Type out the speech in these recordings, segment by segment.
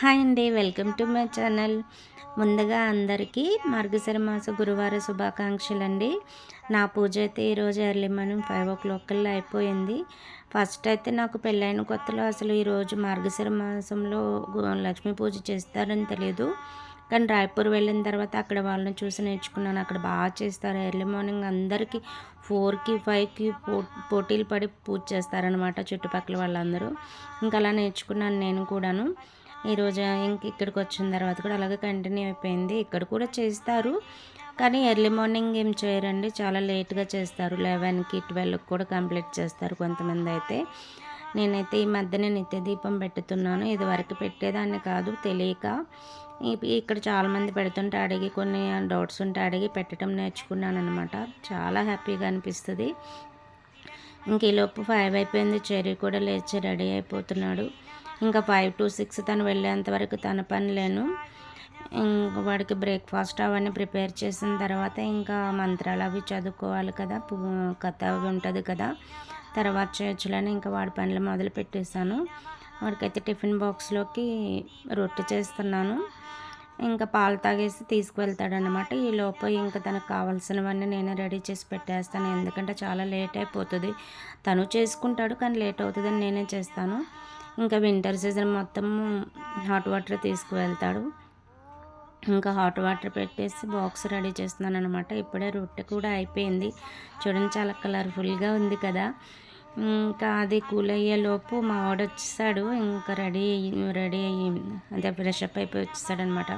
Hi అండి welcome to my channel. ముందుగా అందరికీ మార్గశిర మాస గురువార శుభాకాంక్షలు అండి నా పూజ అయితే ఈరోజు early morning five o'clock కల్లా అయిపోయింది. ఫస్ట్ అయితే నాకు పెళ్ళైన కొత్తలో అసలు ఈరోజు మార్గశిర మాసంలో లక్ష్మీ పూజ చేస్తారని తెలియదు కానీ రాయపూర్ వెళ్ళిన తర్వాత అక్కడ వాళ్ళని చూసి నేర్చుకున్నాను. అక్కడ బాగా చేస్తారు. ఎర్లీ మార్నింగ్ అందరికీ ఫోర్కి ఫైవ్కి పో పోటీలు పడి పూజ చేస్తారనమాట చుట్టుపక్కల వాళ్ళందరూ. ఇంకా అలా నేర్చుకున్నాను నేను కూడాను. ఈరోజు ఇంక ఇక్కడికి వచ్చిన తర్వాత కూడా అలాగే కంటిన్యూ అయిపోయింది. ఇక్కడ కూడా చేస్తారు. కానీ ఎర్లీ మార్నింగ్ ఏం చేయరండి? చాలా లేట్గా చేస్తారు. లెవెన్కి ట్వెల్వ్కి కూడా కంప్లీట్ చేస్తారు కొంతమంది అయితే. నేనైతే ఈ మధ్యన నిత్య దీపం పెట్టుతున్నాను. ఇది వరకు పెట్టేదాన్ని కాదు తెలియక. ఇక్కడ చాలామంది పెడుతుంటే అడిగి కొన్ని డౌట్స్ ఉంటే అడిగి పెట్టడం నేర్చుకున్నాను అనమాట చాలా హ్యాపీగా అనిపిస్తుంది. ఇంక ఈలోపు ఫైవ్ అయిపోయింది. చెర్రీ కూడా లేచి రెడీ అయిపోతున్నాడు. ఇంకా ఫైవ్ టు సిక్స్ తను వెళ్ళేంత వరకు తన పని లేను. ఇంకా వాడికి బ్రేక్ఫాస్ట్ అవన్నీ ప్రిపేర్ చేసిన తర్వాత ఇంకా మంత్రాలు అవి చదువుకోవాలి కదా కథ అవి ఉంటుంది కదా. తర్వాత చేయొచ్చులని ఇంకా వాడి పనులు మొదలు పెట్టేశాను. వాడికైతే టిఫిన్ బాక్స్లోకి రొట్టె చేస్తున్నాను. ఇంకా పాలు తాగేసి తీసుకువెళ్తాడనమాట ఈ లోపు ఇంకా తనకు కావాల్సినవన్నీ నేనే రెడీ చేసి పెట్టేస్తాను. ఎందుకంటే చాలా లేట్ అయిపోతుంది. తను చేసుకుంటాడు కానీ లేట్ అవుతుందని నేనే చేస్తాను. ఇంకా వింటర్ సీజన్ మొత్తం హాట్ వాటర్ తీసుకువెళ్తాడు. ఇంకా హాట్ వాటర్ పెట్టేసి బాక్స్ రెడీ చేస్తున్నాను అనమాట ఇప్పుడే రొట్టె కూడా అయిపోయింది. చూడండి చాలా కలర్ఫుల్గా ఉంది కదా. ఇంకా అది కూల్ అయ్యేలోపు మా వాడు వచ్చేసాడు. ఇంకా రెడీ రెడీ అయ్యి అదే ఫ్రెష్ అప్ అయిపోయి వచ్చేసాడనమాట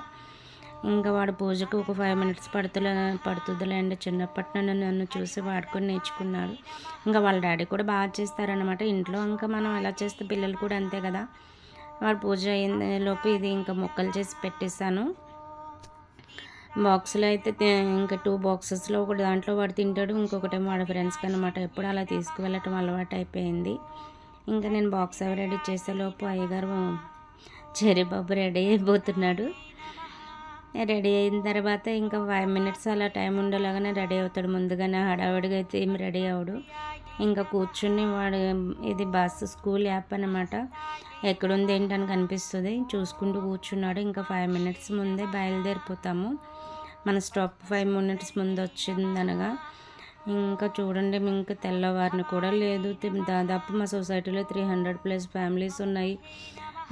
ఇంకా వాడు పూజకు ఒక ఫైవ్ మినిట్స్ పడుతులే పడుతుందిలేండి. చిన్నప్పటి నుండి నన్ను చూసి వాడుకొని నేర్చుకున్నాడు. ఇంకా వాళ్ళ డాడీ కూడా బాగా చేస్తారనమాట ఇంట్లో ఇంకా మనం ఎలా చేస్తే పిల్లలు కూడా అంతే కదా. వాడు పూజ అయిన లోపు ఇది ఇంకా మొక్కలు చేసి పెట్టేశాను. బాక్స్లో అయితే ఇంకా టూ బాక్సెస్లో ఒకటి దాంట్లో వాడు తింటాడు. ఇంకొకటేమో వాడి ఫ్రెండ్స్కి అనమాట ఎప్పుడు అలా తీసుకువెళ్ళటం అలవాటు అయిపోయింది. ఇంకా నేను బాక్స్ అవి రెడీ చేసేలోపు అయ్యగారు చెరిబాబు రెడీ అయిపోతున్నాడు. రెడీ అయిన తర్వాత ఇంకా ఫైవ్ మినిట్స్ అలా టైం ఉండేలాగానే రెడీ అవుతాడు. ముందుగానే హడావిడిగా అయితే ఏం రెడీ అవడు ఇంకా కూర్చుని వాడు ఇది బస్ స్కూల్ యాప్ అనమాట ఎక్కడుంది ఏంటని కనిపిస్తుంది. చూసుకుంటూ కూర్చున్నాడు. ఇంకా ఫైవ్ మినిట్స్ ముందే బయలుదేరిపోతాము. మన స్టాప్ ఫైవ్ మినిట్స్ ముందు వచ్చిందనగా. ఇంకా చూడండి ఇంకా తెల్లవారిని కూడా లేదు. దాదాపు మా సొసైటీలో త్రీ హండ్రెడ్ ప్లస్ ఫ్యామిలీస్ ఉన్నాయి.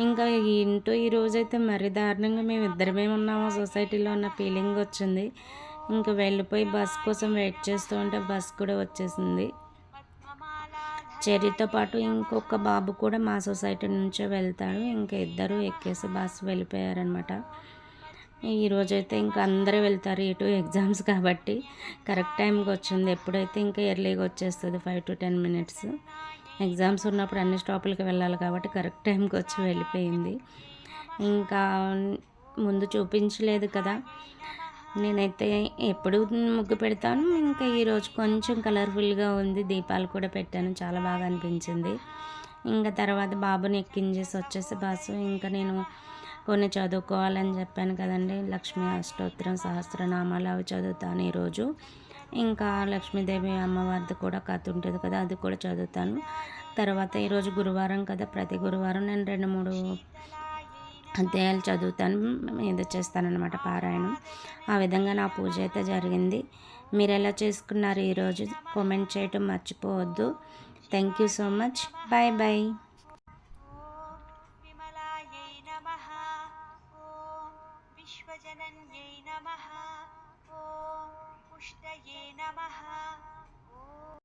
ఇంకా ఏంటో ఈరోజైతే మరీ దారుణంగా మేము ఇద్దరమే ఉన్నాము. సొసైటీలో ఉన్న ఫీలింగ్ వచ్చింది. ఇంకా వెళ్ళిపోయి బస్ కోసం వెయిట్ చేస్తూ ఉంటే బస్ కూడా వచ్చేసింది. చెర్రీతో పాటు ఇంకొక బాబు కూడా మా సొసైటీ నుంచే వెళ్తాడు. ఇంకా ఇద్దరు ఎక్కేసి బస్ వెళ్ళిపోయారనమాట ఈరోజైతే ఇంకా అందరూ వెళ్తారు ఇటు ఎగ్జామ్స్ కాబట్టి. కరెక్ట్ టైంకి వచ్చింది. ఎప్పుడైతే ఇంకా ఎర్లీగా వచ్చేస్తుంది five to ten minutes. Exams ఉన్నప్పుడు అన్ని స్టాపులకి వెళ్ళాలి కాబట్టి కరెక్ట్ టైంకి వచ్చి వెళ్ళిపోయింది. ఇంకా ముందు చూపించలేదు కదా. నేనైతే ఎప్పుడు ముగ్గు పెడతాను ఇంకా ఈరోజు కొంచెం కలర్ఫుల్గా ఉంది. దీపాలు కూడా పెట్టాను చాలా బాగా అనిపించింది. ఇంకా తర్వాత బాబుని ఎక్కించేసి వచ్చేసి బాసు ఇంకా నేను కొన్ని చదువుకోవాలని చెప్పాను కదండి. లక్ష్మీ అష్టోత్తరం సహస్రనామాలు అవి చదువుతాను ఈరోజు ఇంకా లక్ష్మీదేవి అమ్మవారిది కూడా కథ ఉంటుంది కదా అది కూడా చదువుతాను. తర్వాత ఈరోజు గురువారం కదా ప్రతి గురువారం నేను రెండు మూడు అధ్యాయాలు చదువుతాను ఏదో చేస్తానన్నమాట పారాయణం. ఆ విధంగా నా పూజ అయితే జరిగింది. మీరు ఎలా చేసుకున్నారు ఈరోజు? కామెంట్ చేయటం మర్చిపోవద్దు. Thank you so much bye bye నమః. पुष्टये नमः